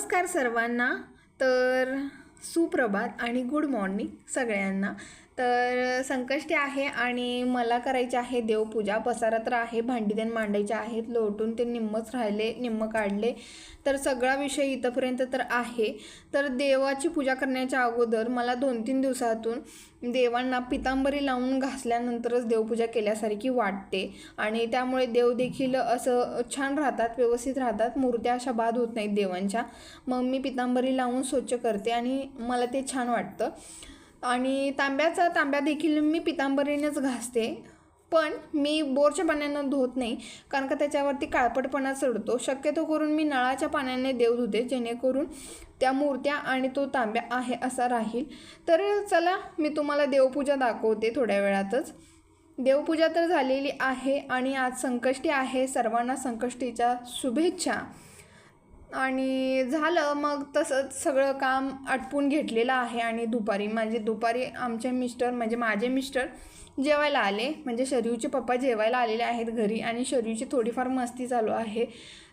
नमस्कार सर्वांना. तर सुप्रभात आणि गुड मॉर्निंग सगळ्यांना. तर संकष्टी आहे आणि मला करायची आहे देवपूजा पसारा तर आहे भांडी त्यान मांडायचे आहेत लोटून ते निम्मच राहिले निम्म काढले. तर सगळा विषय इथंपर्यंत तर आहे. तर देवाची पूजा करण्याच्या अगोदर मला दोन तीन दिवसातून देवांना पितांबरी लावून घासल्यानंतरच देवपूजा केल्यासारखी वाटते. आणि त्यामुळे देव देखील असं छान राहतात व्यवस्थित राहतात. मूर्त्या अशा बाद होत नाहीत देवांच्या. मग मी पितांबरी लावून स्वच्छ करते आणि मला ते छान वाटतं. आणि तांब्याचा तांब्या देखील मी पितांबरीनेच घासते. पण मी बोरच्या पाण्यानं धुत नाही कारण का त्याच्यावरती काळपटपणा चढतो. शक्यतो करून मी नळाच्या पाण्याने देव धुते जेणेकरून त्या मूर्त्या आणि तो तांब्या आहे असा राहील. तर चला मी तुम्हाला देवपूजा दाखवते थोड्या वेळातच. देवपूजा तर झालेली आहे आणि आज संकष्टी आहे. सर्वांना संकष्टीच्या शुभेच्छा. आणि झालं मग तसंच सगळं काम आटपून घेतलेलं आहे आणि दुपारी म्हणजे दुपारी आमचे मिस्टर म्हणजे माझे मिस्टर जेवायला आले. म्हणजे शरीवचे पप्पा जेवायला आलेले आहेत घरी आणि शरीवची थोडीफार मस्ती चालू आहे.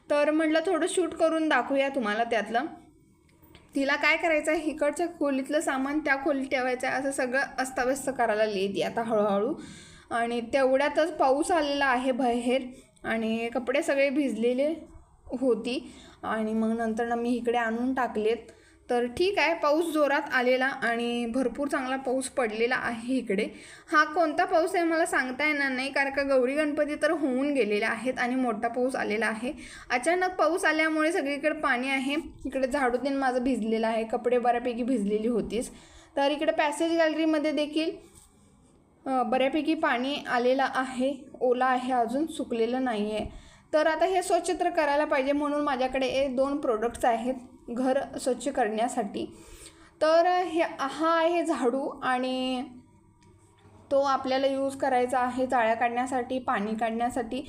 तर म्हटलं थोडं शूट करून दाखवूया तुम्हाला त्यातलं. तिला काय करायचं आहे? इकडच्या खोलीतलं सामान त्या खोलीत ठेवायचं आहे. असं सगळं अस्ताव्यस्त करायला लिहिती आता हळूहळू. आणि तेवढ्यातच पाऊस आलेला आहे बाहेर आणि कपडे सगळे भिजलेले. होती. आणि मग नंतर ना मी इकडे आणून टाकलेत. तर ठीक आहे पाऊस जोरात आलेला आणि भरपूर चांगला पाऊस पडलेला आहे इकडे. हा कोणता पाऊस आहे मला सांगता येणार नाही कारण का गौरी गणपती तर होऊन गेलेले आहेत आणि मोठा पाऊस आलेला आहे. अचानक पाऊस आल्यामुळे सगळीकडे पाणी आहे. इकडे झाडू तीन माझं भिजलेलं आहे कपडे बऱ्यापैकी भिजलेली होतीच तर इकडे पॅसेज गॅलरीमध्ये देखील बऱ्यापैकी पाणी आलेलं आहे ओला आहे अजून सुकलेलं नाही आहे तर आता हे स्वच्छ तर करायला पाहिजे म्हणून माझ्याकडे दोन प्रोडक्ट्स आहेत घर स्वच्छ करण्यासाठी. तर हे हा आहे झाडू आणि तो आपल्याला यूज करायचा आहे जाळ्या काढण्यासाठी पाणी काढण्यासाठी.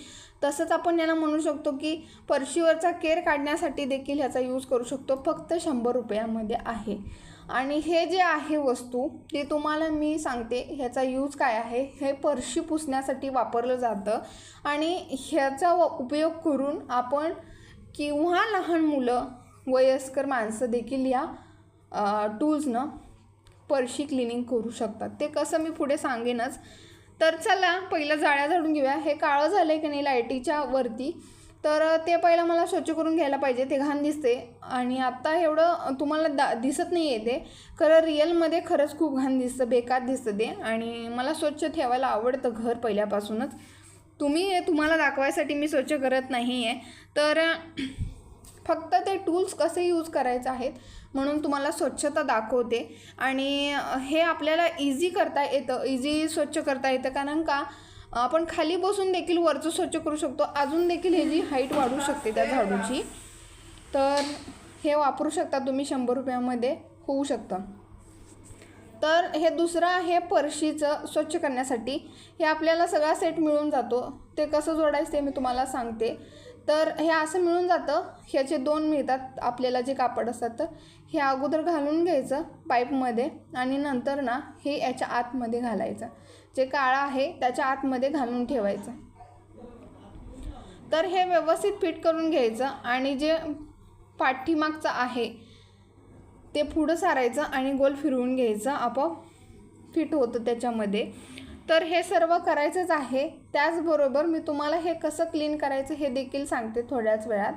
तसंच आपण याला म्हणू शकतो की परशीवरचा केर काढण्यासाठी देखील ह्याचा यूज करू शकतो. फक्त शंभर रुपयामध्ये आहे. आणि हे जे आहे वस्तू ते तुम्हाला मी सांगते ह्याचा यूज काय आहे? हे परशी पुसण्यासाठी वापरलं जातं. आणि ह्याचा व- उपयोग करून आपण किंवा लहान मुलं वयस्कर माणसं देखील या टूल्सनं परशी क्लिनिंग करू शकतात. ते कसं मी पुढे सांगेनच. तर चला पहिलं जाळ्या झाडून घेऊया. हे काळं झालं आहे की नाही? लाईटीच्या वरती. तर ते पहिलं मला स्वच्छ करून घ्यायला पाहिजे ते घाण दिसते. आणि आत्ता एवढं तुम्हाला दा दिसत नाही आहे ते. खरं रिअलमध्ये खरंच खूप घाण दिसतं बेकार दिसतं ते. आणि मला स्वच्छ ठेवायला आवडतं घर पहिल्यापासूनच. तुम्ही तुम्हाला दाखवायसाठी मी स्वच्छ करत नाही आहे तर फक्त ते टूल्स कसे यूज करायचे आहेत म्हणून तुम्हाला स्वच्छता दाखवते. आणि हे आपल्याला इझी करता येतं इझी स्वच्छ करता येतं. कारण का आपण खाली बसून देखील वरचं स्वच्छ करू शकतो. अजून देखील ह्याची हाईट वाढू शकते त्या झाडूची तर हे वापरू शकता तुम्ही शंभर रुपयामध्ये होऊ शकतं. तर हे दुसरं आहे परशीचं स्वच्छ करण्यासाठी. हे आपल्याला सगळा सेट मिळून जातो. ते कसं जोडायचं ते मी तुम्हाला सांगते. तर हे असं मिळून जातं. ह्याचे दोन मिळतात. आपल्याला जे कापड असतात तर हे अगोदर घालून घ्यायचं पाईपमध्ये आणि नंतर ना हे याच्या आतमध्ये घालायचं. जे काळं आहे त्याच्या आतमध्ये घालून ठेवायचं. तर हे व्यवस्थित फिट करून घ्यायचं आणि जे पाठीमागचं आहे ते पुढं सारायचं आणि गोल फिरवून घ्यायचं. आपोआप फिट होतं त्याच्यामध्ये. तर हे सर्व करायचंच आहे. त्याचबरोबर मी तुम्हाला हे कसं क्लीन करायचं हे देखील सांगते थोड्याच वेळात.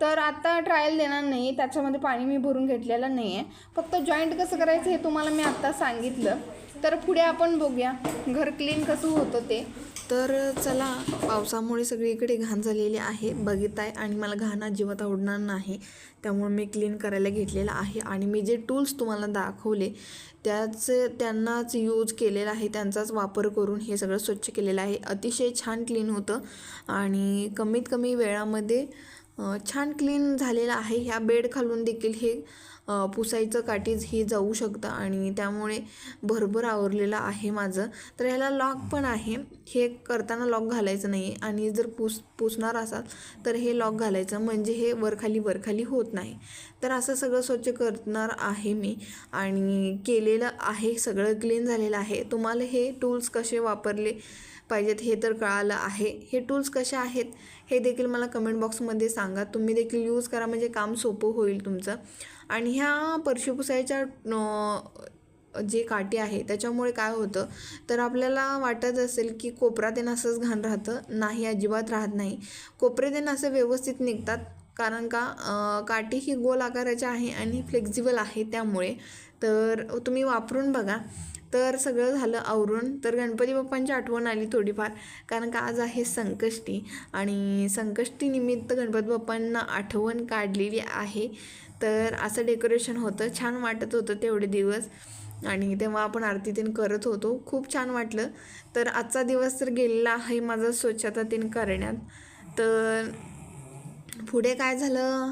तर आता ट्रायल देणार नाही त्याच्यामध्ये पाणी मी भरून घेतलेलं नाही आहे फक्त जॉईंट कसं करायचं हे तुम्हाला मी आत्ता सांगितलं. तर पुढे आपण बघूया घर क्लीन कसं होतं ते. तर चला पावसामुळे सगळीकडे घाण झालेली आहे. बघिताय आणि मला घाण अजिबात आवडणार नाही. त्यामुळे मी क्लीन करायला घेतलेलं आहे. आणि मी जे टूल्स तुम्हाला दाखवले त्याच त्यांनाच यूज केलेला आहे. त्यांचाच वापर करून हे सगळं स्वच्छ केलेलं आहे. अतिशय छान क्लीन होतं. आणि कमीत कमी वेळामध्ये छान क्लीन झालेलं आहे. ह्या बेड खालून देखील हे पुसायचं काठीज हे जाऊ शकतं आणि त्यामुळे भरभर आवरलेलं आहे माझं. तर ह्याला लॉक पण आहे. हे करताना लॉक घालायचं नाही आणि जर पुस पुसणार असाल तर हे लॉक घालायचं. म्हणजे हे वरखाली वरखाली होत नाही. तर असं सगळं स्वच्छ करणार आहे मी आणि केलेलं आहे सगळं क्लीन झालेलं आहे. तुम्हाला हे टूल्स कसे वापरले पाहिजेत हे तर कळालं आहे. हे टूल्स कसे आहेत हे देखील मला कमेंट बॉक्समध्ये सांगा. तुम्ही देखील यूज करा म्हणजे काम सोपं होईल तुमचं. आणि ह्या परशी पुसायच्या जे काठी आहे त्याच्यामुळे काय होतं? तर आपल्याला वाटत असेल की कोपरा ते असंच घाण राहतं. नाही अजिबात राहत नाही. कोपरे ते असं व्यवस्थित निघतात. कारण का काठी ही गोल आकाराची आहे आणि फ्लेक्झिबल आहे त्यामुळे. तर तुम्ही वापरून बघा. तर सगळं झालं आवरून. तर गणपती बाप्पांची आठवण आली थोडीफार. कारण का आज आहे संकष्टी. आणि संकष्टी निमित्त गणपती बाप्पांना आठवण काढलेली आहे. तर असं डेकोरेशन होतं. छान वाटत होतं तेवढे दिवस. आणि तेव्हा आपण आरतीतीन करत होतो. खूप छान वाटलं. तर आजचा दिवस तर गेलेला आहे माझा स्वच्छतातीन करण्यात. तर पुढे काय झालं?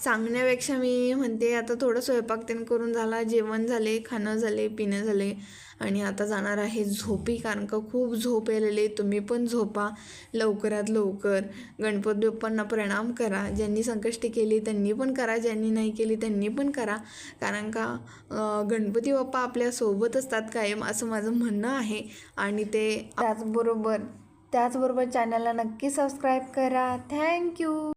सांगण्यापेक्षा मी म्हणते आता थोडं स्वयंपाक तेन करून झाला जेवण झाले खाणं झाले पिणं झाले आणि आता जाणार आहे झोपी कारण का खूप झोप यायलेले तुम्ही पण झोपा लवकरात लवकर. गणपती बाप्पांना प्रणाम करा. ज्यांनी संकष्टी केली त्यांनी पण करा. ज्यांनी नाही केली त्यांनी पण करा. कारण का गणपती बाप्पा आपल्यासोबत असतात कायम असं माझं म्हणणं आहे. आणि ते त्याचबरोबर त्याचबरोबर चॅनलला नक्की सबस्क्राईब करा. थँक्यू